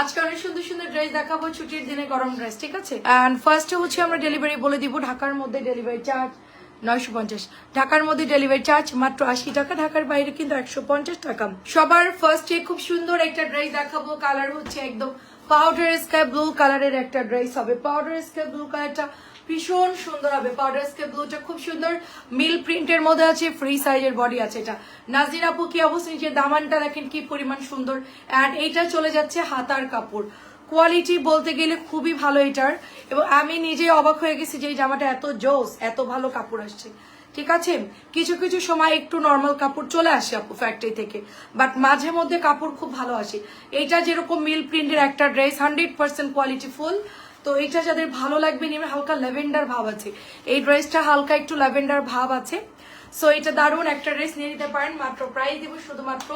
আজকে অনেক সুন্দর সুন্দর ড্রেস দেখাবো, ছুটির দিনে গরম ড্রেস ঠিক আছে? অ্যান্ড ফার্স্টে হচ্ছে আমরা ডেলিভারি বলে দিব, ঢাকার মধ্যে ডেলিভারি চার্জ নয়শো পঞ্চাশ। ঢাকার মধ্যে ডেলিভারি চার্জ মাত্র আশি টাকা, ঢাকার বাইরে কিন্তু একশো পঞ্চাশ টাকা। সবার ফার্স্টে খুব সুন্দর একটা ড্রেস দেখাবো কালার হচ্ছে একদম পাউডার স্কাই ব্লু কালারের একটা ড্রেস হবে। পাউডার স্কাই ব্লু কালারটা ভীষণ সুন্দর হবে পাউডার স্কেপ ব্লুটা খুব সুন্দর। মিল প্রিন্টের মধ্যে আছে ফ্রি সাইজের বডি আছে এটা। নাজির আপু, কি অবস্থা? নিচে দামানটা দেখেন, কি পরিমাণ সুন্দর। অ্যান্ড এইটা চলে যাচ্ছে হাতার কাপড়। কোয়ালিটি বলতে গেলে খুবই ভালো এটার। এবং আমি নিজে অবাক হয়ে গেছি যে এই জামাটা এত জোস, এত ভালো কাপড় আসছে। ঠিক আছে? কিছু কিছু সময় একটু নর্মাল কাপড় চলে আসে আপু ফ্যাক্টরি থেকে। বাট মাঝে মধ্যে কাপড় খুব ভালো আসে। এইটা যেরকম মিল প্রিন্টের একটা dress hundred percent quality full তো এইটা যাদের ভালো লাগবে নিবে হালকা ল্যাভেন্ডার ভাব আছে। এই ড্রেসটা হালকা একটু ল্যাভেন্ডার ভাব আছে। সো এটা দারুণ একটা ড্রেস নিয়ে নিতে পারেন। মাত্র প্রাইস দিব শুধুমাত্র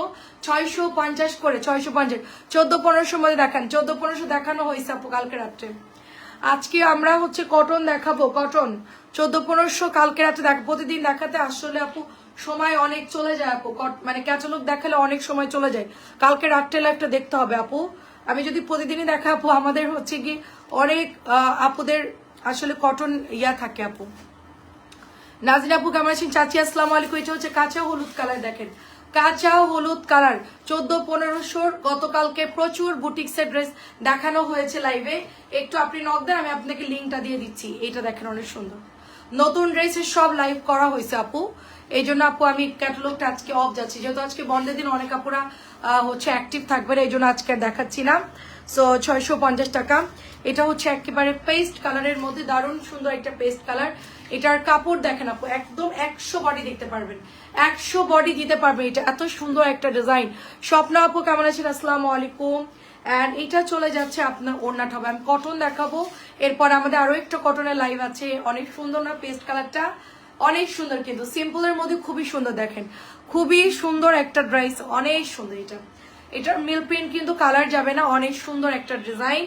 ছয়শো পঞ্চাশ করে, ছয়শো পঞ্চাশ। চোদ্দ পনেরোশো মধ্যে দেখান, চোদ্দ পনেরোশো দেখানো হয়েছে আপু কালকে রাত্রে। আজকে আমরা হচ্ছে কটন দেখাবো কটন চোদ্দ পনেরোশো কালকে রাত্রে দেখ প্রতিদিন দেখাতে আসলে আপু সময় অনেক চলে যায় আপু। মানে ক্যাটালগ দেখালে অনেক সময় চলে যায়। কালকে রাত্রে লাইভটা দেখতে হবে আপু। আমি যদি প্রতিদিনই দেখা আপু, আমাদের হচ্ছে কি অনেক আপুদের আসলে কটন ইয়া থাকে আপু। নাজির আপু, কেমন আছেন? চাচি, আসসালামু আলাইকুম। এটা হচ্ছে কাঁচা হলুদ কালার দেখেন। কাঁচা হলুদ কালার। চোদ্দ, পনেরোশোর গতকালকে প্রচুর বুটিক্সের ড্রেস দেখানো হয়েছে লাইভে। একটু আপনি নক দেন, আমি আপনাকে লিঙ্কটা দিয়ে দিচ্ছি। এটা দেখেন অনেক সুন্দর। নতুন ড্রেসের সব লাইভ করা হয়েছে আপু। এই জন্য আপু, আমি ক্যাটালগটা আজকে অফ যাচ্ছি। যেহেতু আজকে বন্ধের দিন, অনেক আপুরা হচ্ছে অ্যাক্টিভ থাকবে, এই জন্য আজকে দেখাচ্ছি না। সো ছয়শো পঞ্চাশ টাকা। এটা হচ্ছে একেবারে পেস্ট কালারের মধ্যে, দারুণ সুন্দর একটা পেস্ট কালার এটার কাপড় দেখেন আপু, একদম একশো বডি দেখতে পারবেন। একশো বডি দিতে পারবেন। এটা এত সুন্দর একটা ডিজাইন স্বপ্ন আপু, কেমন আছেন? আসসালামু আলাইকুম। অ্যান্ড এটা চলে যাচ্ছে আপনার ওড়নাটা হবে আমি কটন দেখাবো। এরপর আমাদের আরও একটা কটনের লাইভ আছে। অনেক সুন্দর না পেস্ট কালারটা অনেক সুন্দর, কিন্তু সিম্পলের মধ্যে খুবই সুন্দর দেখেন। খুবই সুন্দর একটা ড্রেস অনেক সুন্দর এটা। এটার মিল প্রিন্ট কিন্তু কালার যাবে না, অনেক সুন্দর একটা ডিজাইন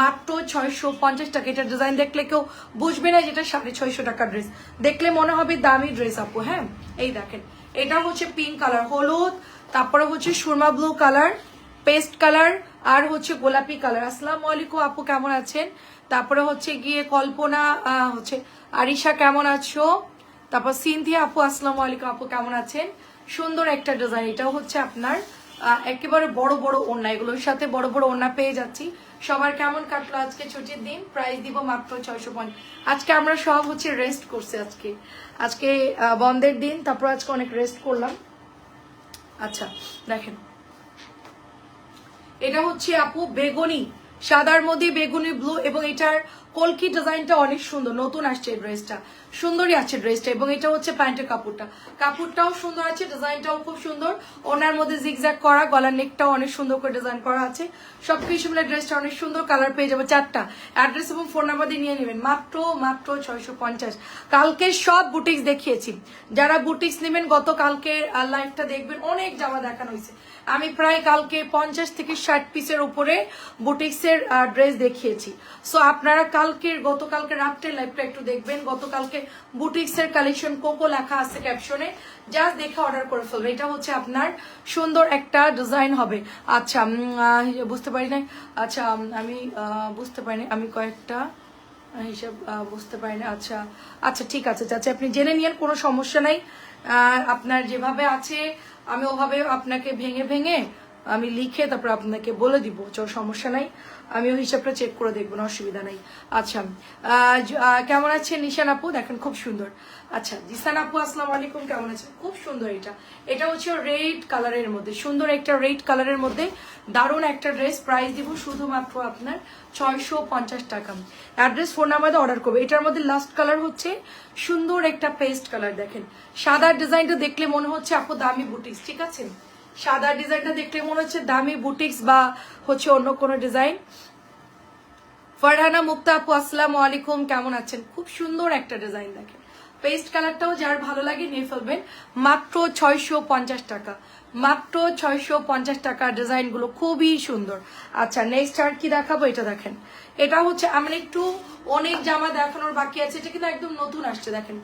মাত্র ছয়শো পঞ্চাশ টাকা। এটার ডিজাইন দেখলে কেউ বুঝবে না যেটা সাড়ে ছয়শো টাকার ড্রেস দেখলে মনে হবে দামি ড্রেস আপু হ্যাঁ? এই দেখেন। এটা হচ্ছে পিঙ্ক কালার হলুদ, তারপরে হচ্ছে সুরমা ব্লু কালার পেস্ট কালার আর হচ্ছে গোলাপি কালার আসসালামু আলাইকুম আপু, কেমন আছেন? তারপরে হচ্ছে গিয়ে কল্পনা হচ্ছে আরিশা, কেমন আছো? তারপর সিনথিয়া আপু, আসসালামু আলাইকুম আপু, কেমন আছেন? সুন্দর একটা ডিজাইন এটাও হচ্ছে আপনার একেবারে বড় বড় ওড়না, এগুলোর সাথে বড় বড় ওড়না পেয়ে যাচ্ছি। সবার কেমন কাটলো আজকে ছুটির দিন? প্রাইস দিব মাত্র ছয়শো পঞ্চাশ আজকে আমরা সব হচ্ছে রেস্ট করছি আজকে। আজকে বন্ধের দিন, তারপর আজকে অনেক রেস্ট করলাম। আচ্ছা দেখেন। এটা হচ্ছে আপু বেগুনি, সাদার মধ্যে বেগুনি ব্লু এবং এটার কলকি ডিজাইনটা অনেক সুন্দর, নতুন আসছে ড্রেসটা সুন্দরই আছে ড্রেসটা এবং এটা হচ্ছে প্যান্টের কাপড়টা। কাপড়টাও সুন্দর আছে, ডিজাইনটাও খুব সুন্দর। ওনার মধ্যে জিগজ্যাগ করা, গলার নেকটাও অনেক সুন্দর করে ডিজাইন করা আছে। সব কিছু মিলে ড্রেসটা অনেক সুন্দর কালার পেয়ে যাবে চারটা। অ্যাড্রেস এবং ফোন নাম্বার দিয়ে নিয়ে নেবেন, মাত্র মাত্র ছয়শো পঞ্চাশ। কালকে সব বুটিক্স দেখিয়েছি। যারা বুটিক্স নেবেন গত কালকের লাইফটা দেখবেন, অনেক জামা দেখানো হয়েছে। আমি প্রায় কালকে পঞ্চাশ থেকে ষাট পিসের উপরে বুটিক্সের ড্রেস দেখিয়েছি। সো আপনারা কালকের, গতকালকে রাত্রে লাইভটা একটু দেখবেন। গতকালকে বুটিক্সের কালেকশন কোকো লেখা আছে ক্যাপশনে জাস্ট দেখে অর্ডার করে ফেলবে। এটা হচ্ছে আপনার সুন্দর একটা ডিজাইন হবে। আচ্ছা বুঝতে পারি না আচ্ছা আমি বুঝতে পারিনি আমি কয়েকটা হিসাব বুঝতে পারি না আচ্ছা আচ্ছা ঠিক আছে, চাচা, আপনি জেনে নিন কোনো সমস্যা নাই। আপনার যেভাবে আছে, আমি ওভাবে আপনাকে ভেঙে ভেঙে আমি লিখে তারপর আপনাকে বলে দিব। চল সমস্যা নাই। আমি ওই হিসাবটা চেক করে দেখব না অসুবিধা নাই। আচ্ছা কেমন আছেন নিশান আপু? দেখেন খুব সুন্দর। আচ্ছা জিসান আপু, আসসালামু আলাইকুম, কেমন আছেন? খুব সুন্দর এটা। এটা হচ্ছে রেড কালারের মধ্যে, সুন্দর একটা রেড কালারের মধ্যে দারুণ একটা ড্রেস প্রাইস দিব শুধুমাত্র আপনার ছয়শো পঞ্চাশ টাকা। অ্যাড্রেস ফোন নাম্বার অর্ডার করবে। এটার মধ্যে লাস্ট কালার হচ্ছে সুন্দর একটা পেস্ট কালার দেখেন। সাদা ডিজাইনটা দেখলে মনে হচ্ছে আপু দামি বুটিক্স ঠিক আছে? সাদা ডিজাইনটা দেখলে মনে হচ্ছে দামি বুটিক্স বা হচ্ছে অন্য কোনো ডিজাইন। ফারহানা, মুক্তা আপু, আসসালামু আলাইকুম, কেমন আছেন? খুব সুন্দর একটা ডিজাইন দেখেন। পেস্ট কালারটাও যার ভালো লাগে নিয়ে ফেলবেন। মাত্র ছয়শো পঞ্চাশ টাকা। মাত্র ছয়শো পঞ্চাশ টাকা ডিজাইনগুলো খুবই সুন্দর। আচ্ছা নেক্সট আর কি দেখাবো? এটা দেখেন। এটা হচ্ছে আমরা একটু অনেক জামা দেখানোর বাকি আছে। এটা কিন্তু একদম নতুন আসছে, দেখেন।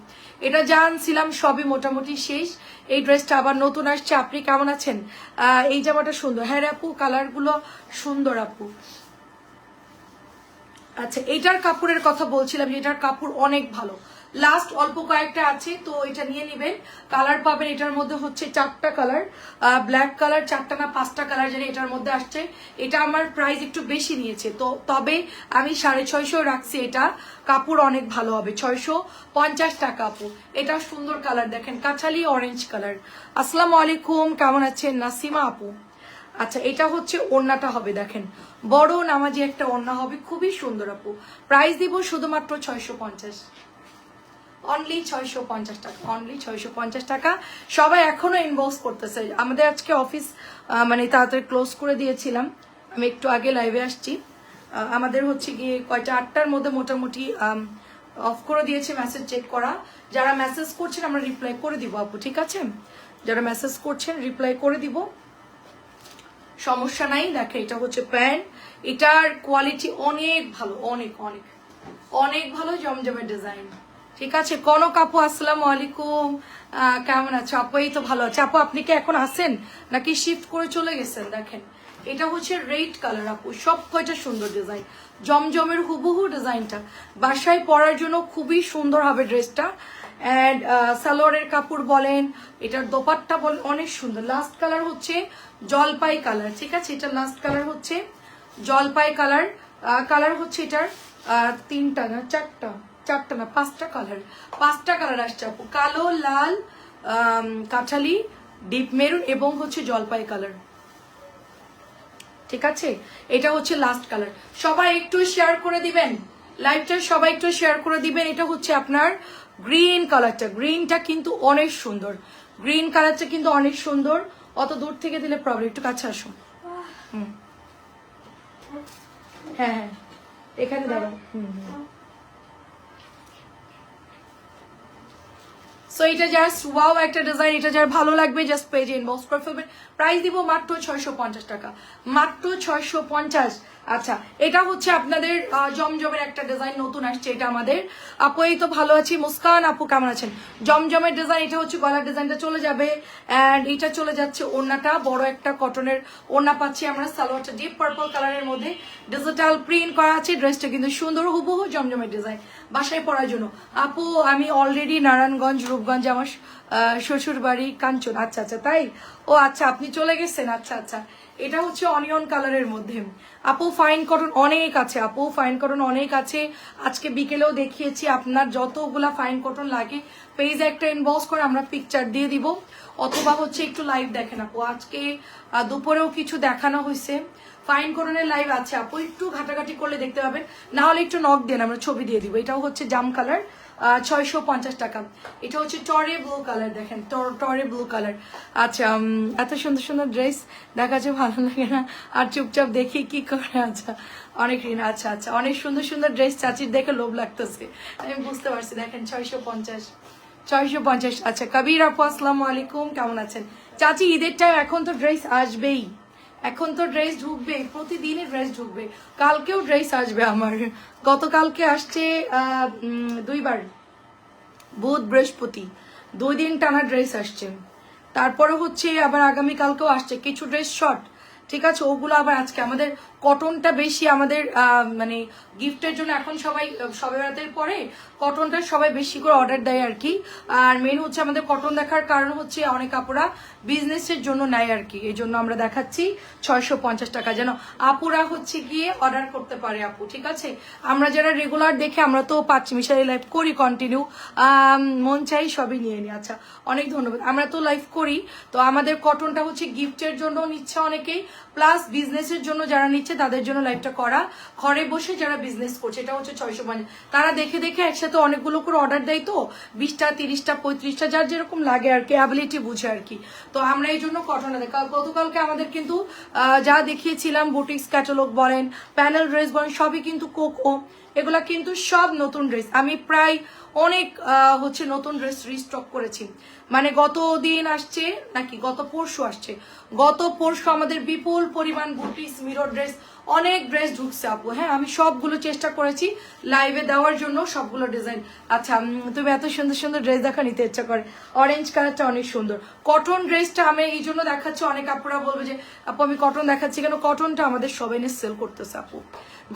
এটা যা আনছিলাম সবই মোটামুটি শেষ। এই ড্রেসটা আবার নতুন আসছে। আপনি কেমন আছেন? এই জামাটা সুন্দর। হ্যাঁ আপু, কালারগুলো সুন্দর আপু। আচ্ছা এটার কাপড়ের কথা বলছিলাম। এটার কাপড় অনেক ভালো। লাস্ট অল্প কয়েকটা আছে, তো এটা নিয়ে নেবেন। কালার পাবেন, এটার মধ্যে হচ্ছে চারটা কালার ব্ল্যাক কালার চারটা না পাঁচটা কালার যেন এটার মধ্যে আসছে। এটা আমার প্রাইস একটু বেশি নিয়েছে, তো তবে আমি সাড়ে ছয়শো রাখছি এটা। কাপড় অনেক ভালো হবে, ছয়শো পঞ্চাশ টাকা আপু। এটা সুন্দর কালার দেখেন কাছালি অরেঞ্জ কালার আসসালামু আলাইকুম, কেমন আছেন? নাসিমা আপু। আচ্ছা এটা হচ্ছে ওড়নাটা হবে, দেখেন। বড় নামাজি একটা ওড়না হবে, খুবই সুন্দর আপু। প্রাইস দিব শুধুমাত্র ছয়শো পঞ্চাশ। অনলি ছয়শো পঞ্চাশ টাকা অনলি ছয়শো পঞ্চাশ টাকা। সবাই এখনও ইনবক্স করতেছে। আমাদের আজকে অফিস মানে তাড়াতাড়ি ক্লোজ করে দিয়েছিলাম। আমি একটু আগে লাইভে আসছি। আমাদের হচ্ছে গিয়ে কয়টা, আটটার মধ্যে মোটামুটি অফ করে দিয়েছে মেসেজ চেক করা। যারা মেসেজ করছেন, আমরা রিপ্লাই করে দিব আপু, ঠিক আছে? যারা মেসেজ করছেন রিপ্লাই করে দিব। সমস্যা নাই, দেখে এটা হচ্ছে প্যান্ট এটার কোয়ালিটি অনেক ভালো, অনেক অনেক। অনেক ভালো জমজমের ডিজাইন ঠিক আছে। কনক আপু, আসসালাম আলাইকুম। কেমন আছো? আপু, এই তো ভালো আছে। আপু, আপনি কি এখন আসেন নাকি শিফট করে চলে গেছেন? দেখেন, এটা হচ্ছে রেড কালার আপু। সব কয়টা সুন্দর ডিজাইন জমজমের হুবহু ডিজাইনটা বাসায় পরার জন্য খুবই সুন্দর হবে ড্রেসটা অ্যান্ড সালোয়ারের কাপড় বলেন, এটার দোপাট্টা বলেন, অনেক সুন্দর। লাস্ট কালার হচ্ছে জলপাই কালার ঠিক আছে? এটা লাস্ট কালার হচ্ছে জলপাই কালার কালার হচ্ছে এটার তিনটা না, চারটা? চারটা না, পাঁচটা কালার পাঁচটা কালার আসছে আপু। কালো, লাল কাঠালি ডিপ মেরুন এবং হচ্ছে জলপাই কালার ঠিক আছে? এটা হচ্ছে লাস্ট কালার সবাই একটু শেয়ার করে দিবেন। লাইভটা সবাই একটু শেয়ার করে দিবেন। এটা হচ্ছে আপনার গ্রিন কালারটা গ্রিনটা কিন্তু অনেক সুন্দর। গ্রিন কালারটা কিন্তু অনেক সুন্দর। অত দূর থেকে দিলে প্রবলেম একটু কাছে আসুন। হ্যাঁ হ্যাঁ। এখানে দাঁড়াও হুম। সো এটা জাস্ট ওয়াও একটা ডিজাইন এটা যার ভালো লাগবে জাস্ট পেজে ইনবক্স করে ফেলবেন। প্রাইস দিব মাত্র ছয়শো পঞ্চাশ টাকা। মাত্র ছয়শো পঞ্চাশ। আচ্ছা এটা হচ্ছে আপনাদের জমজমের একটা ডিজাইন নতুন আসছে, এটা আমাদের। আপু, এই তো ভালো আছি। মুস্কান, আপু কেমন আছেন? জমজমের ডিজাইন এটা হচ্ছে গলার ডিজাইনটা চলে যাবে। অ্যান্ড এটা চলে যাচ্ছে ওড়নাটা, বড় একটা কটনের ওড়না পাচ্ছি আমরা, সালোয়ারটা ডিপ পার্পল কালারের মধ্যে। ডিজিটাল প্রিন্ট করা আছে ড্রেসটা কিন্তু সুন্দর, হুবহু জমজমের ডিজাইন বাসায় পরার জন্য। আপু, আমি অলরেডি নারায়ণগঞ্জ, রূপগঞ্জ আমার শ্বশুর বাড়ি কাঞ্চন। আচ্ছা আচ্ছা তাই? ও আচ্ছা আপনি চলে গেছেন। আচ্ছা আচ্ছা। এটা হচ্ছে অনিয়ন কালারের মধ্যে। আপু ফাইন কটন অনেক আছে। আপু ফাইন কটন অনেক আছে। আজকে বিকেলেও দেখিয়েছি আপনার যতগুলা ফাইন কটন লাগে। পেজ একটা ইনবক্স করে আমরা পিকচার দিয়ে দিব। অথবা হচ্ছে একটু লাইভ দেখেন আপু। আজকে দুপুরেও কিছু দেখানো হয়েছে ফাইন করণের লাইভ আছে। আপু, একটু ঘাটাঘাটি করলে দেখতে পাবেন। না হলে একটু নক দেন আমরা ছবি দিয়ে দিব। এটাও হচ্ছে জাম কালার ছয়শো পঞ্চাশ টাকা। এটা হচ্ছে টরে ব্লু কালার দেখেন টর- ব্লু কালার আচ্ছা এত সুন্দর সুন্দর ড্রেস দেখা যায় ভালো লাগে না। আর চুপচাপ দেখি কি করে আচ্ছা অনেক ঋণ আচ্ছা আচ্ছা অনেক সুন্দর সুন্দর ড্রেস চাচির দেখে লোভ লাগতেছে। আমি বুঝতে পারছি, দেখেন, ছয়শো পঞ্চাশ ছয়শো পঞ্চাশ। আচ্ছা কবির আপু, আসসালামু আলাইকুম, কেমন আছেন? চাচি ঈদের টাইম এখন তো ড্রেস আসবেই। এখন তো ড্রেস ঢুকবে, প্রতিদিনই ড্রেস ঢুকবে। কালকেও ড্রেস আসবে আমার। গতকালকে আসছে দুইবার। বুধ, বৃহস্পতি। দুই দিন টানা ড্রেস আসছে। তারপরে হচ্ছে আবার আগামীকালকেও আসছে। কিছু ড্রেস শর্ট ঠিক আছে? ওগুলো আবার আজকে আমাদের কটনটা বেশি আমাদের মানে গিফটের জন্য এখন সবাই, সবে রাতের পরে কটনটা সবাই বেশি করে অর্ডার দেয় আর কি। আর মেন হচ্ছে আমাদের কটন দেখার কারণ হচ্ছে অনেক আপুরা বিজনেসের জন্য নেয় আর কি। এই জন্য আমরা দেখাচ্ছি ছয়শো পঞ্চাশ টাকা যেন আপুরা হচ্ছে গিয়ে অর্ডার করতে পারে আপু, ঠিক আছে? আমরা যারা রেগুলার দেখে আমরা তো পাচ্ছি মিশালি লাইভ করি কন্টিনিউ মন চাই সবই নিয়ে নিই আচ্ছা অনেক ধন্যবাদ। আমরা তো লাইভ করি, তো আমাদের কটনটা হচ্ছে গিফটের জন্য নিচ্ছে অনেকেই প্লাস বিজনেসের জন্য যারা নিচ্ছে তাদের জন্য লাইভটা করা। ঘরে বসে যারা বিজনেস করছে, এটা হচ্ছে ছয়শো পঞ্চাশ। তারা দেখে দেখে একসাথে অনেকগুলো করে অর্ডার দেয় তো, বিশটা, তিরিশটা, পঁয়ত্রিশটা, যার যেরকম লাগে আর কি অ্যাবিলিটি বুঝে আর কি। তো আমরা এই জন্য কটনে দেখ গতকালকে আমাদের কিন্তু যা দেখিয়েছিলাম বুটিক্স ক্যাটালগ বলেন প্যানেল ড্রেস বলেন, সবই কিন্তু কোকো এগুলা কিন্তু সব নতুন ড্রেস আমি প্রায় অনেক হচ্ছে নতুন ড্রেস রিস্টক করেছি। মানে গত দিন আসছে, নাকি গত পরশু আসছে? গত পরশু আমাদের বিপুল পরিমাণ বুটিস মিরর ড্রেস অনেক ড্রেস ঢুকছে আপু। হ্যাঁ আমি সবগুলো চেষ্টা করেছি লাইভে দেওয়ার জন্য সবগুলো ডিজাইন আচ্ছা তুমি এত সুন্দর সুন্দর ড্রেস দেখা নিতে ইচ্ছা করে। অরেঞ্জ কালারটা অনেক সুন্দর। কটন ড্রেসটা আমি এই জন্য দেখাচ্ছি, অনেক আপুরা বলবে যে, আপু, আমি কটন দেখাচ্ছি কেন? কটনটা আমাদের সবাই সেল করতেছে আপু।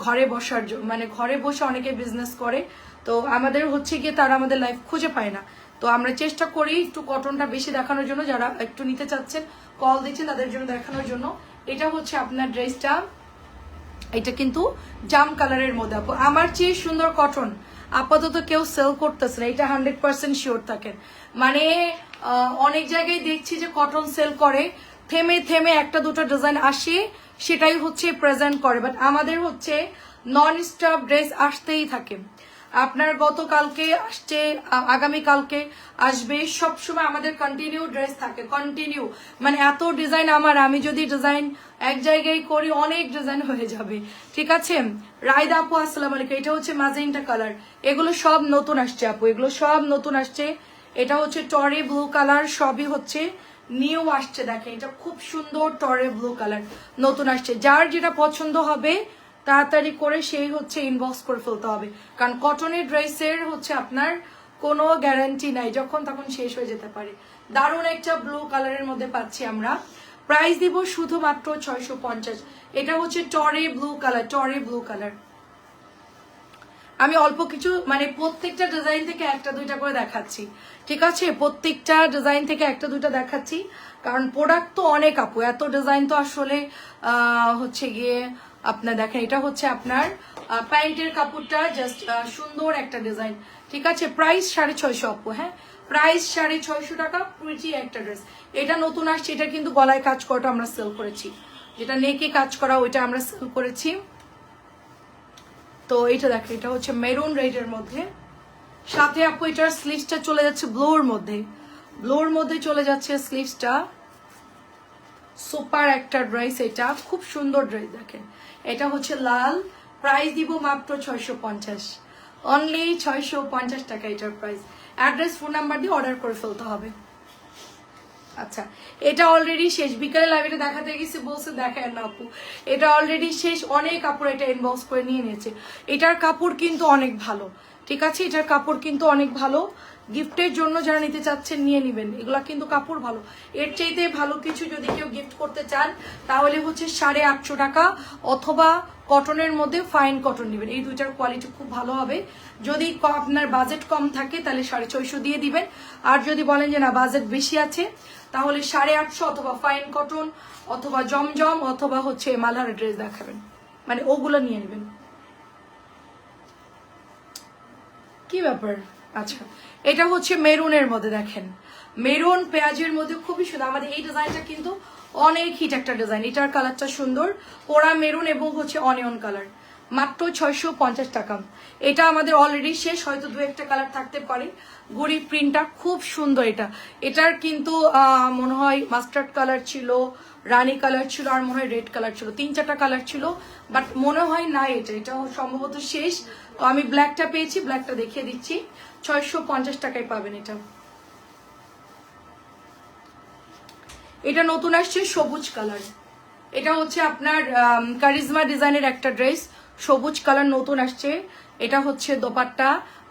ঘরে বসার জন্য মানে ঘরে বসে অনেকে বিজনেস করে। তো আমাদের হচ্ছে গিয়ে তারা আমাদের লাইফ খুঁজে পায় না। তো আমরা চেষ্টা করি একটু কটনটা বেশি দেখানোর জন্য, যারা একটু নিতে চাচ্ছেন কল দিচ্ছেন তাদের জন্য দেখানোর জন্য। এটা হচ্ছে আপনার ড্রেসটা এটা কিন্তু জাম কালারের মধ্যে। আপু, আমার চেয়ে সুন্দর কটন আপাতত কেউ সেল করতেছে না। এটা হান্ড্রেড পার্সেন্ট শিওর থাকেন। মানে অনেক জায়গায় দেখছি যে কটন সেল করে, থেমে থেমে একটা দুটো ডিজাইন আসে, সেটাই হচ্ছে প্রেজেন্ট করে। বাট আমাদের হচ্ছে নন স্টপ ড্রেস আসতেই থাকে। আপনার গতকালকে আসছে আগামীকালকে আসবে। সবসময় আমাদের কন্টিনিউ ড্রেস থাকে কন্টিনিউ মানে এত ডিজাইন আমার, আমি যদি ডিজাইন এক জায়গায় করি, অনেক ডিজাইন হয়ে যাবে। ঠিক আছে? রায়দা আপু, আসসালাম আলাইকুম। এটা হচ্ছে মাজেন্টা কালার এগুলো সব নতুন আসছে আপু, এগুলো সব নতুন আসছে। এটা হচ্ছে টরে ব্লু কালার সবই হচ্ছে নিউ আসছে। দেখেন, এটা খুব সুন্দর টরে ব্লু কালার নতুন আসছে। যার যেটা পছন্দ হবে তাড়াতাড়ি করে সেই হচ্ছে ইনবক্স করে ফেলতে হবে। কারণ কটনের ড্রেসের হচ্ছে আপনার কোনো গ্যারান্টি নাই, যখন তখন শেষ হয়ে যেতে পারে। দারুণ একটা ব্লু কালারের মধ্যে পাচ্ছি আমরা। প্রাইস দিব শুধুমাত্র ছয়শো পঞ্চাশ। এটা হচ্ছে টরে ব্লু কালার টরে ব্লু কালার আমি অল্প কিছু মানে প্রত্যেকটা ডিজাইন থেকে একটা, দুইটা করে দেখাচ্ছি। ঠিক আছে? প্রত্যেকটা ডিজাইন থেকে একটা, দুইটা দেখাচ্ছি। কারণ প্রোডাক্ট তো অনেক আপু, এত ডিজাইন তো আসলে হচ্ছে গিয়ে আপনার দেখেন, এটা হচ্ছে আপনার প্যান্টের কাপড়টা জাস্ট সুন্দর একটা ডিজাইন ঠিক আছে? প্রাইস সাড়ে ছয়শো আপু হ্যাঁ? প্রাইস সাড়ে ছয়শো টাকা প্রিটি একটা ড্রেস এটা নতুন আসছে, এটা কিন্তু গলায় কাজ করাটা আমরা সেল করেছি। যেটা নেকে কাজ করা, ওইটা আমরা সেল করেছি। তো এটা দেখো এটা হচ্ছে মেরুন রেডের মধ্যে। সাথে আপু, এটার স্লিভসটা চলে যাচ্ছে ব্লোর মধ্যে। ব্লোর মধ্যে চলে যাচ্ছে স্লিভসটা সুপার একটা ড্রেস এটা। খুব সুন্দর ড্রেস দেখেন। এটা হচ্ছে লাল। প্রাইস দিব মাত্র ছয়শো পঞ্চাশ। অনলি ছয়শো পঞ্চাশ টাকা এটার প্রাইস অ্যাড্রেস ফোন নাম্বার দিয়ে অর্ডার করে ফেলতে হবে। আচ্ছা এটা অলরেডি শেষ। বিকালে লাইভে দেখাতে গেছি, বলছে দেখেন না আপু। এটা অলরেডি শেষ। অনেক কাপড় এটা ইনবক্স করে নিয়ে নিয়েছে। এটার কাপড় কিন্তু অনেক ভালো। ঠিক আছে? এটার কাপড় কিন্তু অনেক ভালো। গিফটের জন্য যারা নিতে চাচ্ছেন, নিয়ে নেবেন। এগুলা কিন্তু কাপড় ভালো। এর চাইতে ভালো কিছু যদি কেউ গিফট করতে চান, তাহলে হচ্ছে সাড়ে আটশো টাকা অথবা কটনের মধ্যে ফাইন কটন নেবেন। এই দুইটার কোয়ালিটি খুব ভালো হবে। যদি আপনার বাজেট কম থাকে, তাহলে সাড়ে ছয়শো দিয়ে দিবেন। আর যদি বলেন যে না বাজেট বেশি আছে, তাহলে সাড়ে আটশো অথবা ফাইন কটন অথবা জমজম অথবা হচ্ছে মালহার ড্রেস দেখাবেন। মানে ওগুলো নিয়ে নেবেন। কি ব্যাপার? আচ্ছা। এটা হচ্ছে মেরুনের মধ্যে দেখেন। মেরুন, পেঁয়াজের মধ্যে খুবই সুন্দর। আমাদের এই ডিজাইনটা কিন্তু অনেক হিট একটা ডিজাইন এটার কালারটা সুন্দর। পোড়া মেরুন এবং হচ্ছে অনিয়ন কালার মাত্র ছয়শো পঞ্চাশ টাকা। এটা আমাদের অলরেডি শেষ, হয়তো দু একটা কালার থাকতে পারে। গড়ি প্রিন্টটা খুব সুন্দর এটা। এটার কিন্তু মনে হয় মাস্টার্ড কালার ছিল রানী কালার ছিল, আর মনে হয় রেড কালার ছিল। তিন চারটা কালার ছিল বাট মনে হয় না এটা। এটা সম্ভবত শেষ। তো আমি ব্ল্যাকটা পেয়েছি ব্ল্যাকটা দেখিয়ে দিচ্ছি। ছয়শো পঞ্চাশ টাকায় পাবেন এটা। এটা নতুন আসছে সবুজ কালার। এটা হচ্ছে আপনার কারিজমা ডিজাইনের একটা ড্রেস। সবুজ কালার নতুন আসছে। এটা হচ্ছে দোপাট্টা।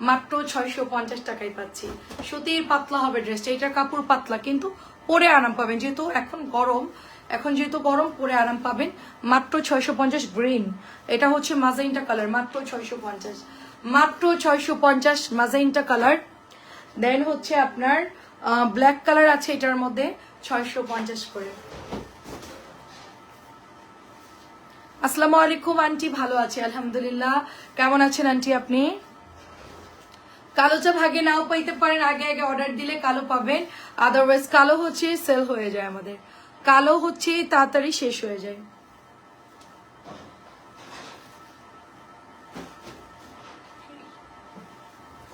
মাত্র ছয়শো পঞ্চাশ টাকায় পাচ্ছি। সুতির পাতলা হবে ড্রেসটা। এটার কাপড় পাতলা, কিন্তু পরে আরাম পাবেন। যেহেতু এখন গরম, এখন যেহেতু গরম, পরে আরাম পাবেন। মাত্র ছয়শো পঞ্চাশ গ্রিন। এটা হচ্ছে মাজাইনটা কালার, মাত্র ছয়শো পঞ্চাশ। মাত্র ছয়শো পঞ্চাশ মাজাইনটা কালার দেন হচ্ছে আপনার ব্ল্যাক কালার আছে এটার মধ্যে, ছয়শো পঞ্চাশ করে। আসসালামু আলাইকুম, আন্টি, ভালো আছে, আলহামদুলিল্লাহ। কেমন আছেন আন্টি আপনি? কালো চা ভাগে নাও পাইতে পারেন, আগে আগে অর্ডার দিলে কালো পাবেন। আদারওয়াইজ কালো হচ্ছে সেল হয়ে যায় আমাদের। কালো হচ্ছে তাড়াতাড়ি শেষ হয়ে যায়।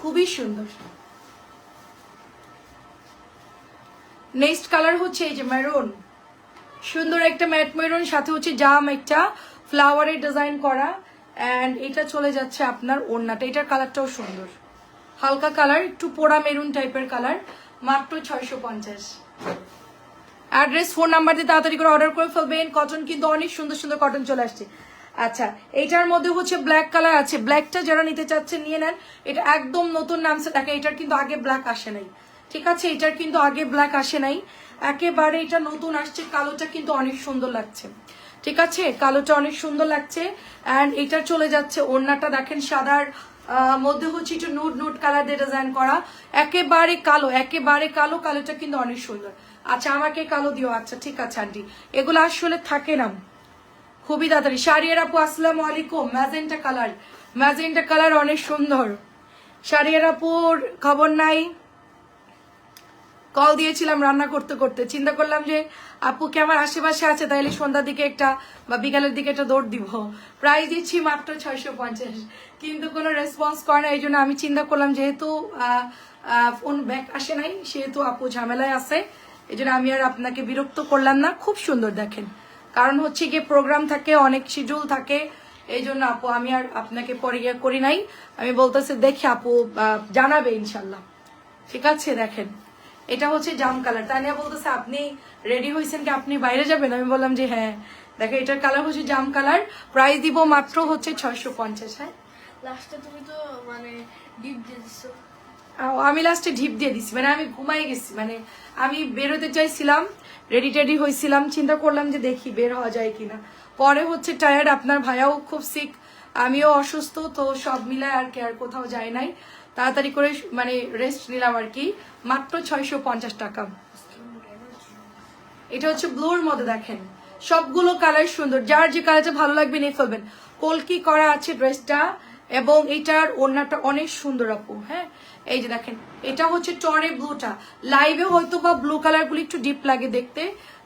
খুবই সুন্দর। নেক্সট কালার হচ্ছে এই যে মেরুন সুন্দর একটা ম্যাট মেরুন সাথে হচ্ছে জাম একটা ফ্লাওয়ারের ডিজাইন করা। অ্যান্ড এটা চলে যাচ্ছে আপনার ওড়নাটা এটার কালারটাও সুন্দর। হালকা কালার একটু পোড়া মেরুন টাইপের কালার মাত্র ছয়শো পঞ্চাশ। অ্যাড্রেস ফোন নাম্বার দিয়ে তাড়াতাড়ি করে অর্ডার করে ফেলবেন। কটন কিন্তু অনেক সুন্দর সুন্দর কটন চলে আসছে। আচ্ছা এইটার মধ্যে হচ্ছে ব্ল্যাক কালার আছে। ব্ল্যাকটা যারা নিতে চাচ্ছেন, নিয়ে নেন। এটা একদম নতুন নামছে দেখেন, এটার কিন্তু আগে ব্ল্যাক আসে নাই। ঠিক আছে? এটার কিন্তু আগে ব্ল্যাক আসে নাই। একেবারে এটা নতুন আসছে। কালোটা কিন্তু অনেক সুন্দর লাগছে। ঠিক আছে? কালোটা অনেক সুন্দর লাগছে। অ্যান্ড এটা চলে যাচ্ছে ওড়নাটা। দেখেন, সাদার মধ্যে হচ্ছে একটু নুট নুট কালার দিয়ে ডিজাইন করা। একেবারে কালো একেবারে কালো। কালোটা কিন্তু অনেক সুন্দর। আচ্ছা আমাকে কালো দিও। আচ্ছা ঠিক আছে, আন্টি। এগুলো আসলে থাকে না। খুবই তাড়াতাড়ি। শাড়িয়ার আপু, আসসালামু আলাইকুম। Magenta colour. ম্যাজেন্টা কালার অনেক সুন্দর। শাড়িয়ার আপুর খবর নাই। কল দিয়েছিলাম রান্না করতে করতে। চিন্তা করলাম যে আপু কি আমার আশেপাশে আছে? তাইলে সন্ধ্যার দিকে একটা বা বিকালের দিকে একটা দৌড় দিব। প্রাইস দিচ্ছি মাত্র ছয়শো পঞ্চাশ। কিন্তু কোনো রেসপন্স করে না। এই জন্য আমি চিন্তা করলাম যেহেতু ফোন ব্যাক আসে নাই, সেহেতু আপু ঝামেলায় আছে। এই জন্য আমি আর আপনাকে বিরক্ত করলাম না। খুব সুন্দর দেখেন। কারণ হচ্ছে গিয়ে প্রোগ্রাম থাকে অনেক শিডিউল থাকে। এই জন্য আপু আমি আর আপনাকে পরে গিয়ে করি নাই। আমি বলতেছি দেখি আপু জানাবে ইনশাল্লাহ। ঠিক আছে দেখেন। এটা হচ্ছে জাম কালার তানিয়া বলতেছে আপনি রেডি হয়েছেন কি? আপনি বাইরে যাবেন? আমি বললাম যে হ্যাঁ। দেখো এটার কালার হচ্ছে জাম কালার প্রাইস দিব মাত্র হচ্ছে ছয়শো পঞ্চাশ হ্যাঁ? লাস্টে তুমি তো মানে ডিপ দিয়ে দিছো। আমি লাস্টে ঢিপ দিয়ে দিছি। মানে আমি ঘুমাই গেছি। মানে আমি বেরোতে চাইছিলাম রেডি টেডি হয়েছিলাম চিন্তা করলাম যে দেখি বের হওয়া যায় কিনা। পরে হচ্ছে টায়ার্ড আপনার ভাইয়াও খুব সিক আমিও অসুস্থ, তো সব মিলায় আর কি, আর কোথাও যায় নাই। তাড়াতাড়ি করে মানে রেস্ট নিলাম আর কি। মাত্র ছয়শো পঞ্চাশ টাকা। এটা হচ্ছে ব্লুর মধ্যে দেখেন। সবগুলো কালার সুন্দর। যার যে কালারটা ভালো লাগবে নিয়ে ফেলবেন। কলকি করা আছে ড্রেসটা এবং এটার ওড়নাটা অনেক সুন্দর আপু হ্যাঁ? এই যে দেখেন, এটা হচ্ছে টরে ব্লুটা। লাইভে হয়তো বা ব্লু কালারগুলো একটু ডিপ লাগে দেখতে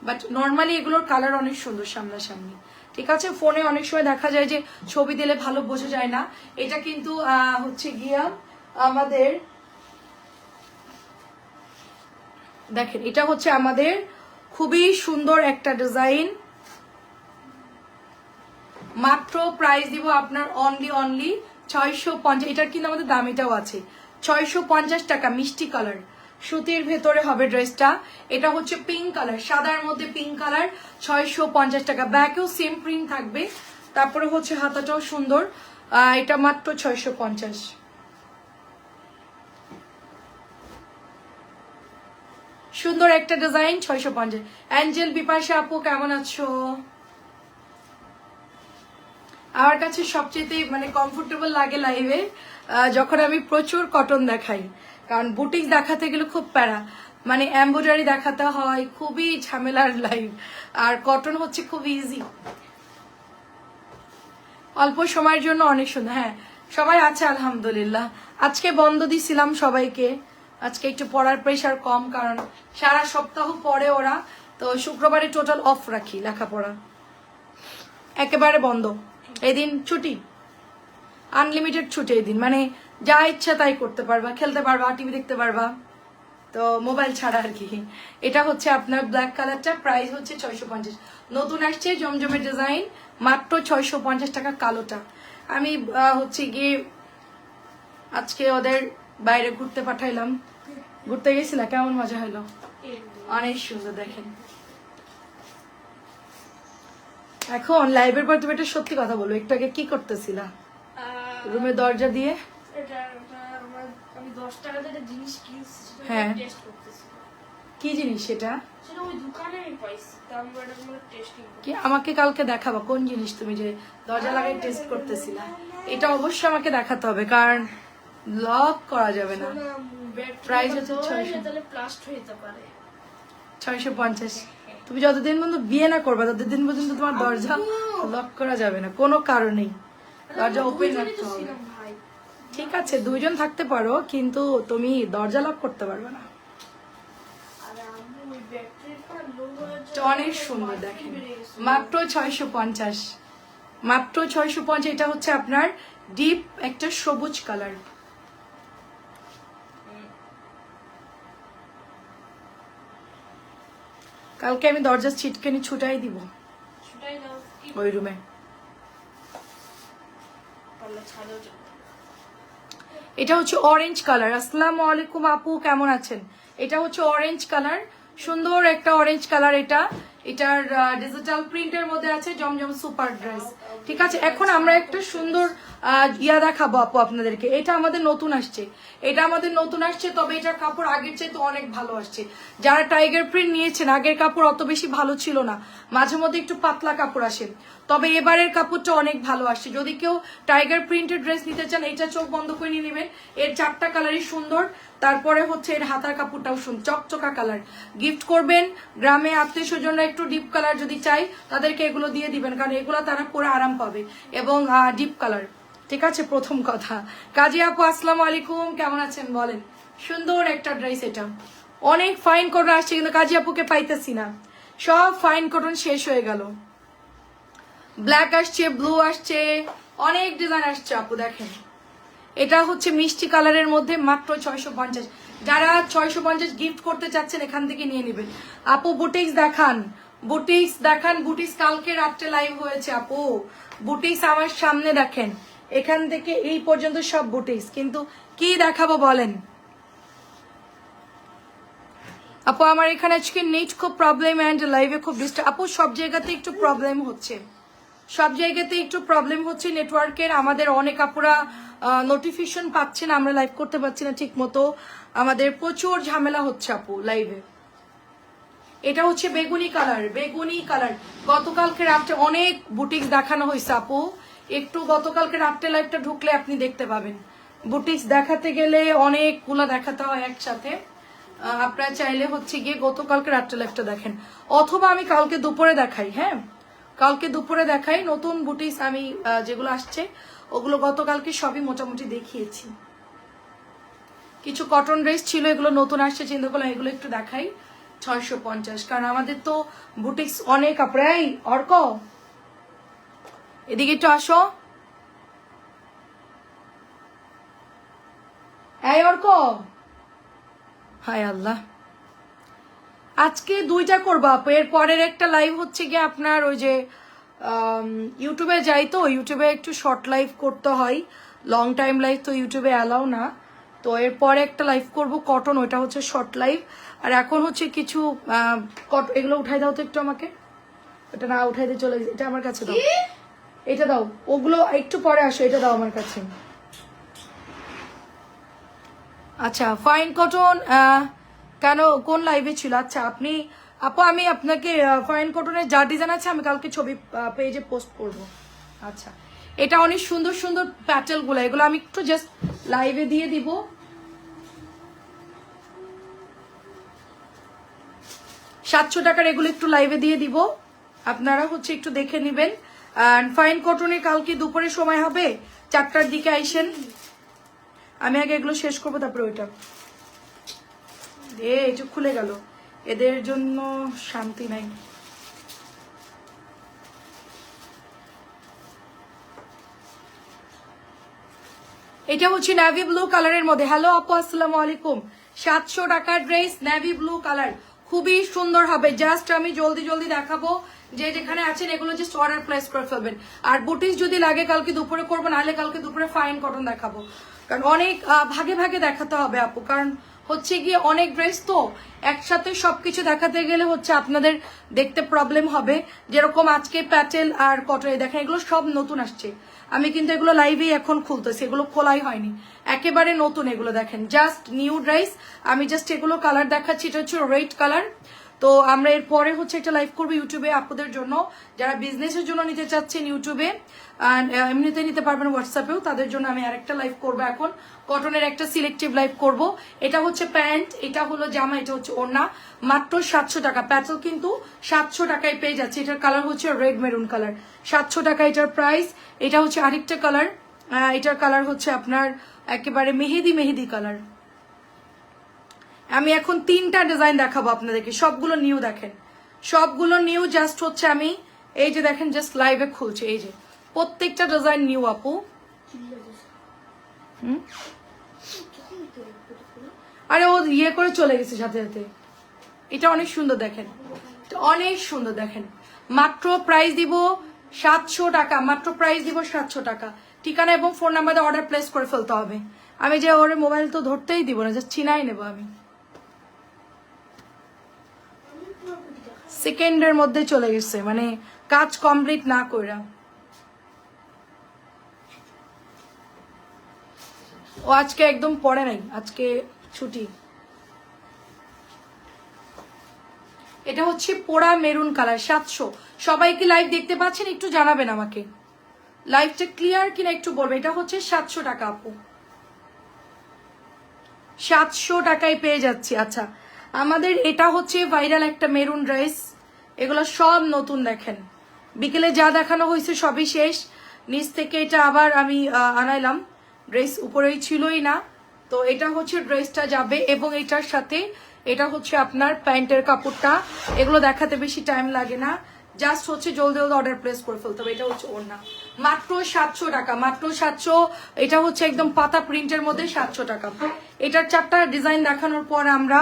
বাট নর্মালি এগুলোর কালার অনেক সুন্দর সামনাসামনি। ঠিক আছে? ফোনে অনেক সময় দেখা যায় যে ছবি দিলে ভালো বোঝা যায় না। এটা কিন্তু হচ্ছে গিয়া আমাদের, দেখেন, এটা হচ্ছে আমাদের খুবই সুন্দর একটা ডিজাইন মাত্র প্রাইস দিব আপনার অনলি অনলি ছয়শো পঞ্চাশ, এটার কিন্তু আমাদের দামিটাও আছে। ছয়শো পঞ্চাশ টাকা, মিষ্টি কালার। সুতির ভেতরে হবে ড্রেসটা। এটা হচ্ছে পিঙ্ক কালার, সাদার মধ্যে পিঙ্ক কালার, ছয়শো পঞ্চাশ টাকা। ব্যাকেও সেম প্রিন্ট থাকবে। তারপরে হচ্ছে হাতাটাও সুন্দর। এটা মাত্র ছয়শো পঞ্চাশ। সুন্দর একটা ডিজাইন, ছয়শো পঞ্চাশ। অ্যাঞ্জেল বিপাশা আপু, কেমন আছো? আমার কাছে সবচেয়ে মানে কমফোর্টেবল লাগে লাইভে যখন আমি প্রচুর কটন দেখাই। কারণ বুটিক দেখাতে গেলে খুব প্যারা। মানে এম্ব্রয়ডারি দেখাতে হয়, খুবই ঝামেলার লাইভ আর কটন হচ্ছে খুব ইজি অল্প সময়ের জন্য অনেক সুন্দর। হ্যাঁ সবাই আছে, আলহামদুলিল্লাহ। আজকে বন্ধ দিছিলাম সবাইকে। আজকে একটু পড়ার প্রেশার কম, কারণ সারা সপ্তাহ পরে ওরা। তো শুক্রবারে টোটাল অফ রাখি লেখাপড়া। একেবারে বন্ধ। এদিন ছুটি। আনলিমিটেড ছুটি এই দিন মানে যা ইচ্ছা তাই করতে পারবা খেলতে পারবা টিভি দেখতে পারবা। তো মোবাইল ছাড়া আর কি। এটা হচ্ছে আপনার ব্ল্যাক কালারটা প্রাইস হচ্ছে ছয়শো পঞ্চাশ। নতুন আসছে জমজমের ডিজাইন মাত্র ছয়শো পঞ্চাশ টাকা কালোটা। আমি হচ্ছে গিয়ে আজকে ওদের বাইরে ঘুরতে পাঠাইলাম। ঘুরতে গেছিলা? কেমন মজা হলো? অনেক সুন্দর দেখেন। এখন লাইভের পর তুমি এটা সত্যি কথা বলো একটু আগে কি করতেছিলা? রুমে দরজা দিয়ে? হ্যাঁ। কি জিনিস সেটা কি আমাকে কালকে দেখাবা কোন জিনিস তুমি যে দরজা লাগাই টেস্ট করতেছিলা? এটা অবশ্যই আমাকে দেখাতে হবে কারণ লক করা যাবে না। হচ্ছে 600 তাহলে প্লাস্ট যেতে পারে। ছয়শো পঞ্চাশ। তুমি যতদিন পর্যন্ত বিয়ে না করবা ততদিন পর্যন্ত তোমার দরজা লক করা যাবে না কোনো কারণেই। দরজা ওপেন রাখতে হবে। ঠিক আছে দুইজন থাকতে পারো কিন্তু তুমি দরজা লক করতে পারবে না। অনেক সুন্দর দেখেন। মাত্র ছয়শো পঞ্চাশ। মাত্র ছয়শো পঞ্চাশ এটা হচ্ছে আপনার ডিপ একটা সবুজ কালার কালকে আমি দরজার ছিটকেনি ছুটাই দিব। ওই রুমে। এটা হচ্ছে অরেঞ্জ কালার আসসালামু আলাইকুম আপু কেমন আছেন? এটা হচ্ছে অরেঞ্জ কালার সুন্দর একটা অরেঞ্জ কালার এটা। এটার ডিজিটাল প্রিন্টের মধ্যে আছে জমজম সুপার ড্রেস ঠিক আছে, এখন আমরা একটা সুন্দর ইয়া দেখাবো আপু আপনাদেরকে। এটা আমাদের নতুন আসছে। এটা আমাদের নতুন আসছে, তবে এটার কাপড় আগের চাইতে অনেক ভালো আসছে। যারা টাইগার প্রিন্ট নিয়েছেন, আগের কাপড় অত বেশি ভালো ছিল না। মাঝে মধ্যে একটু পাতলা কাপড় আসে। তবে এবারের কাপড়টা অনেক ভালো আসছে। যদি কেউ টাইগার প্রিন্টের ড্রেস নিতে চান, এটা চোখ বন্ধ করে নিয়ে নেবেন। এর চারটা কালারই সুন্দর। তারপরে হচ্ছে এর হাতার কাপড়টাও সুন্দর চকচকা কালার গিফট করবেন, গ্রামে আত্মীয় স্বজনরা একটু ডিপ কালার যদি চাই তাদেরকে এগুলো দিয়ে দিবেন, কারণ এগুলো তারা পরে আরাম পাবে। এবং ডিপ কালার ঠিক আছে, প্রথম কথা। কাজী আপু, আসসালামু আলাইকুম। কেমন আছেন বলেন? সুন্দর একটা ড্রেস এটা। অনেক ফাইন কটন আসছে, কিন্তু কাজী আপুকে পাইতেছি না। সব ফাইন কটন শেষ হয়ে গেল। ব্ল্যাক আসছে ব্লু আসছে, অনেক ডিজাইন আসছে, আপু, দেখেন। এটা হচ্ছে মিষ্টি কালারের মধ্যে মাত্র ছয়শো পঞ্চাশ। যারা ছয়শো পঞ্চাশ গিফট করতে চাচ্ছেন, এখান থেকে নিয়ে নেবেন। আপু বুটিক্স দেখান। বুটিক্স দেখান। বুটিক্স কালকে রাত্রে লাইভ হয়েছে, আপু। বুটিক্স আমার সামনে দেখেন। এখান থেকে এই পর্যন্ত সব বুটিক্স কিন্তু কি দেখাবো বলেন? আপু, আমার এখানে আজকে নেট খুব প্রবলেম অ্যান্ড লাইভে খুব ডিস্টার্ব আপু, সব জায়গাতে একটু প্রবলেম হচ্ছে। সব জায়গাতে একটু প্রবলেম হচ্ছে নেটওয়ার্কের আমাদের অনেক আপুরা নোটিফিকেশন পাচ্ছে না আমরা লাইভ করতে পারছি না ঠিক মতো আমাদের প্রচুর ঝামেলা হচ্ছে আপু লাইভে এটা হচ্ছে বেগুনি কালার বেগুনি কালার গতকালকে রাত্রে অনেক বুটিক্স দেখানো হয়েছে আপু। একটু গতকালকে রাত্রে লাইভটা ঢুকলে আপনি দেখতে পাবেন। বুটিক্স দেখাতে গেলে অনেকগুলো দেখাতে হয় একসাথে। আপনারা চাইলে হচ্ছে গিয়ে গতকালকে রাত্রে লাইভটা দেখেন। অথবা আমি কালকে দুপুরে দেখাই হ্যাঁ? কালকে দুপুরে দেখাই। নতুন বুটিক্স আমি যেগুলো আসছে, ওগুলো গতকালকে সবই মোটামুটি দেখিয়েছি। কিছু কটন ড্রেস ছিল, এগুলো নতুন আসছে, চিন্তা করলাম এগুলো একটু দেখাই। ছয়শো পঞ্চাশ, কারণ আমাদের তো বুটিক্স অনেক প্রায় অর্ক, এদিকে একটু আসো। হ্যাঁ অর্ক। হায় আল্লাহ। আজকে দুইটা করব আপু। এর পরের একটা লাইভ হচ্ছে গিয়ে আপনার ওই যে ইউটিউবে যাই তো ইউটিউবে একটু শর্ট লাইভ করতে হয়। লং টাইম লাইভ তো ইউটিউবে অ্যালাউ না। তো এরপরে একটা লাইভ করব কটন ওইটা হচ্ছে শর্ট লাইভ আর এখন হচ্ছে কিছু কট- এগুলো উঠাই দাও তো একটু আমাকে। ওটা না উঠাই দিয়ে চলে এটা আমার কাছে দাও। এটা দাও। ওগুলো একটু পরে আসো এটা দাও আমার কাছে। আচ্ছা ফাইন কটন কেন, কোন লাইভে ছিল? আচ্ছা আপনি, আপু, আমি আপনাকে ফাইন কটনের যা ডিজাইন আছে, আমি কালকে ছবি পেজে পোস্ট করব। আচ্ছা এটা অনেক সুন্দর সুন্দর প্যাটেলগুলো, এগুলো আমি একটু জাস্ট লাইভে দিয়ে দিব। সাতশো টাকার এগুলো একটু লাইভে দিয়ে দিব। আপনারা হচ্ছে একটু দেখে নেবেন। ফাইন কটনের কালকে দুপুরে সময় হবে, চারটার দিকে আইসেন। আমি আগে এগুলো শেষ করব, তারপরে ওইটা। এ এটা খুলে গেল। এদের জন্য শান্তি নাই। এটা হচ্ছে নেভি ব্লু কালারের মধ্যে। হ্যালো আপু, আসসালামু আলাইকুম। সাতশো টাকার ড্রেস নেভি ব্লু কালার খুবই সুন্দর হবে। জাস্ট আমি জলদি জলদি দেখাবো যে যেখানে আছেন, এগুলো জাস্ট অর্ডার প্লেস করে ফেলবেন। আর বুটিস যদি লাগে, কালকে দুপুরে করব, নাহলে কালকে দুপুরে ফাইন কটন দেখাবো। কারণ অনেক ভাগে ভাগে দেখাতে হবে আপু। কারণ হচ্ছে গিয়ে অনেক ড্রেস তো, একসাথে সবকিছু দেখাতে গেলে হচ্ছে আপনাদের দেখতে প্রবলেম হবে। যেরকম আজকে প্যাটেল আর কটনে দেখেন, এগুলো সব নতুন আসছে। আমি কিন্তু এগুলো লাইভেই এখন খুলতেছি, এগুলো খোলাই হয়নি। একেবারে নতুন এগুলো দেখেন জাস্ট নিউ ড্রেস আমি জাস্ট এগুলো কালার দেখাচ্ছি, এটা হচ্ছে রেড কালার তো আমরা এর পরে হচ্ছে একটা লাইভ করব ইউটিউবে আপনাদের জন্য। যারা বিজনেসের জন্য নিতে চাচ্ছেন ইউটিউবে এমনিতে নিতে পারবেন হোয়াটসঅ্যাপেও তাদের জন্য আমি আরেকটা লাইভ করব এখন। কটনের একটা সিলেক্টিভ লাইভ করব। এটা হচ্ছে প্যান্ট, এটা হলো জামা, এটা হচ্ছে ওড়না। মাত্র সাতশো টাকা। প্যাটেল কিন্তু সাতশো টাকায় পেয়ে যাচ্ছে। এটার কালার হচ্ছে রেড মেরুন কালার সাতশো টাকা এটার প্রাইস এটা হচ্ছে আরেকটা কালার এটার কালার হচ্ছে আপনার একেবারে মেহেদি মেহেদি কালার আমি এখন তিনটা ডিজাইন দেখাবো আপনাদেরকে। সবগুলো নিউ দেখেন। সবগুলো নিউ জাস্ট হচ্ছে আমি, এই যে দেখেন জাস্ট লাইভে খুলছে, এই যে। প্রত্যেকটা ডিজাইন নিউ আপু? আরে ও ইয়ে করে চলে গেছে সাথে সাথে। এটা অনেক সুন্দর দেখেন। অনেক সুন্দর দেখেন। মাত্র প্রাইস দিব সাতশো টাকা, মাত্র প্রাইস দিব সাতশো টাকা। ঠিকানা এবং ফোন নাম্বার অর্ডার প্লেস করে ফেলতে হবে। আমি যে ওর মোবাইল তো ধরতেই দিব না জাস্ট চিনাই নেব আমি। সেকেন্ডের মধ্যে চলে গেছে মানে কাজ কমপ্লিট না কইরা। ও আজকে একদম পড়ে নাই, আজকে ছুটি। এটা হচ্ছে পোড়া মেরুন কালার, সাতশো। সবাই কি লাইভ দেখতে পাচ্ছেন? একটু জানাবেন আমাকে। লাইভটা ক্লিয়ার কিনা একটু বলবে? এটা হচ্ছে সাতশো টাকা, আপু। সাতশো টাকায় পেয়ে যাচ্ছি আচ্ছা। আমাদের এটা হচ্ছে ভাইরাল একটা মেরুন ড্রেস এগুলো সব নতুন দেখেন। বিকেলে যা দেখানো হয়েছে সবই শেষ। নিচ থেকে এটা আবার আমি আনাইলাম। ড্রেস উপরেই ছিলই না। তো এটা হচ্ছে ড্রেসটা যাবে এবং এটার সাথে এটা হচ্ছে আপনার প্যান্টের কাপড়টা। এগুলো দেখাতে বেশি টাইম লাগে না। জাস্ট হচ্ছে জলদি জলদি অর্ডার প্লেস করে ফেলতে হবে। এটা হচ্ছে ওর না মাত্র সাতশো টাকা, মাত্র সাতশো। এটা হচ্ছে একদম পাতা প্রিন্টের মধ্যে সাতশো টাকা। এটার চারটা ডিজাইন দেখানোর পর আমরা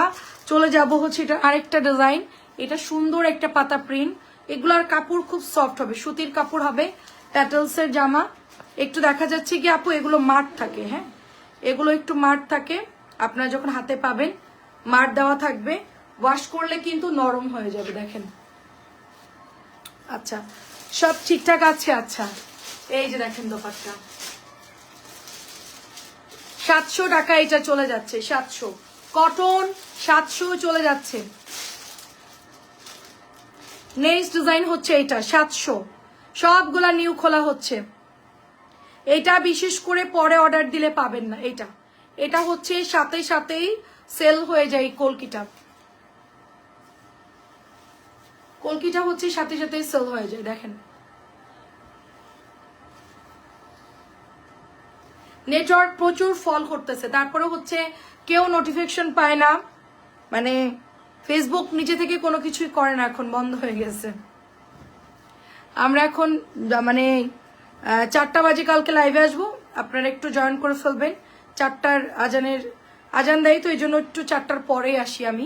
চলে যাব হচ্ছে এটা আরেকটা ডিজাইন। এটা সুন্দর একটা পাতা প্রিন্ট। এগুলার কাপড় খুব সফট হবে, সুতির কাপড় হবে প্যাটেলসের জামা। একটু দেখা যাচ্ছে কি আপু, এগুলো মাঠ থাকে হ্যাঁ? এগুলো একটু মাঠ থাকে। আপনারা যখন হাতে পাবেন মাঠ দেওয়া থাকবে। ওয়াশ করলে কিন্তু নরম হয়ে যাবে, দেখেন। আচ্ছা সব ঠিকঠাক আছে? আচ্ছা এই যে দেখেন দোপাট্টা। সাতশো টাকা এটা চলে যাচ্ছে, সাতশো। কটন সাতশো চলে যাচ্ছে। নেক্সট ডিজাইন হচ্ছে এটা, সাতশো। সবগুলা নিউ খোলা হচ্ছে। এটা বিশেষ করে পরে অর্ডার দিলে পাবেন না, এটা। এটা হচ্ছে সাথে সাথেই সেল হয়ে যায় কলকিটা। কলকিটা হচ্ছে সাথে সাথেই সেল হয়ে যায়, দেখেন। নেটওয়ার্ক প্রচুর ফল করতেছে, তারপরে হচ্ছে কেউ নোটিফিকেশন পায় না। মানে ফেসবুক নিজে থেকে কোনো কিছুই করে না, এখন বন্ধ হয়ে গেছে। আমরা এখন মানে চারটা বাজে কালকে লাইভে আসব। আপনারা একটু জয়েন করে ফেলবেন। চারটার আজানের, আজান দেয় তো, এই জন্য একটু চারটার পরেই আসি আমি।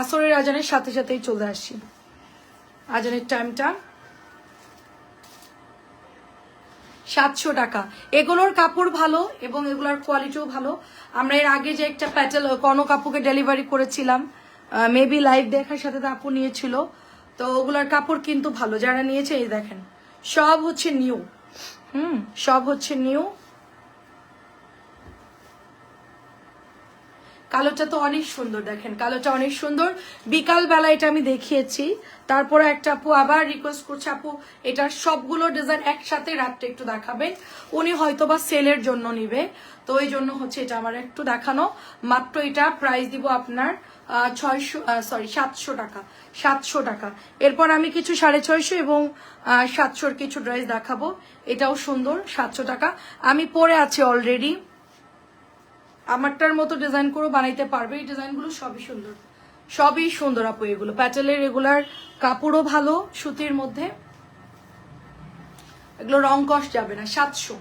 আসরের আজানের সাথে সাথেই চলে আসি। আজানের টাইমটা সাতশো টাকা। এগুলোর কাপড় ভালো এবং এগুলোর কোয়ালিটিও ভালো। আমরা এর আগে যে একটা প্যাটেল কনক আপুকে ডেলিভারি করেছিলাম মেবি লাইভ দেখার সাথে তো আপু নিয়েছিল। তো ওগুলোর কাপড় কিন্তু ভালো। যারা নিয়েছে, এই দেখেন। সব হচ্ছে নিউ হুম সব হচ্ছে নিউ কালোটা তো অনেক সুন্দর দেখেন, কালোটা অনেক সুন্দর। বিকাল বেলা এটা আমি দেখিয়েছি। তারপরে একটা আপু আবার রিকোয়েস্ট করছে, আপু, এটার সবগুলো ডিজাইন একসাথে রাত্রে একটু দেখাবেন। উনি হয়তো বা সেলের জন্য নিবে। তো এই জন্য হচ্ছে এটা আমার একটু দেখানো। মাত্র এটা প্রাইস দিব আপনার ছয়শো সরি সাতশো টাকা সাতশো টাকা। এরপর আমি কিছু সাড়ে ছয়শো এবং সাতশোর কিছু ড্রেস দেখাবো। এটাও সুন্দর, সাতশো টাকা। আমি পরে আছি অলরেডি আমারটার মতো ডিজাইন করে বানাইতে পারবে। এই ডিজাইনগুলো সবই সুন্দর। সবই সুন্দর আপু এগুলো। প্যাটেলের রেগুলার কাপড়ও ভালো, সুতির মধ্যে। এগুলো রং কস যাবে না, সাতশো।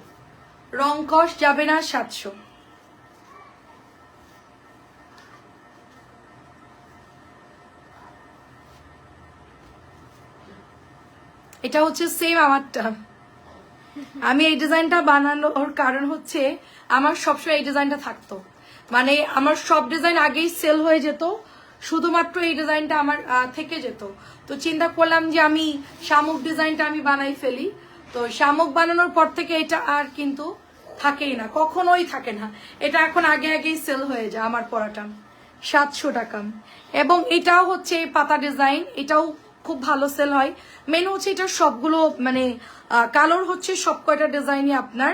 রং কস যাবে না, সাতশো। এটা হচ্ছে সেম আমারটা। আমি এই ডিজাইনটা বানানোর কারণ হচ্ছে আমার সবসময় এই ডিজাইনটা থাকতো। মানে আমার সব ডিজাইন আগেই সেল হয়ে যেত, শুধুমাত্র এই ডিজাইনটা আমার থেকে যেত। তো চিন্তা করলাম যে আমি শামুক ডিজাইনটা আমি বানাই ফেলি। তো শামুক বানানোর পর থেকে এটা আর কিন্তু থাকেই না, কখনোই থাকে না। এটা এখন আগে আগেই সেল হয়ে যায় আমার পরাটা, সাতশো টাকা। এবং এটাও হচ্ছে পাতা ডিজাইন, এটাও খুব ভালো সেল হয়। মেন হচ্ছে এটা সবগুলো মানে কালোর হচ্ছে সব কয়টা ডিজাইনই আপনার।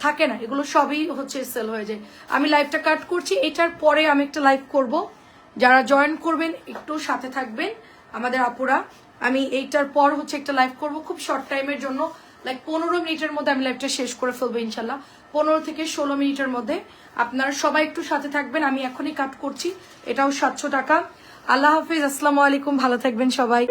থাকে না। এগুলো সবই হচ্ছে সেল হয়ে যায়। আমি লাইভটা কাট করছি। এটার পরে আমি একটা লাইভ করব। যারা জয়েন করবেন, একটু সাথে থাকবেন আমাদের আপুরা। আমি এইটার পর হচ্ছে একটা লাইভ করব খুব শর্ট টাইমের জন্য। লাইক পনেরো মিনিটের মধ্যে আমি লাইভটা শেষ করে ফেলব ইনশাল্লাহ পনেরো থেকে ষোলো মিনিটের মধ্যে আপনারা সবাই একটু সাথে থাকবেন। আমি এখনই কাট করছি। এটাও সাতশো টাকা। আল্লাহ হাফিজ। আসসালামু আলাইকুম। ভালো থাকবেন সবাই।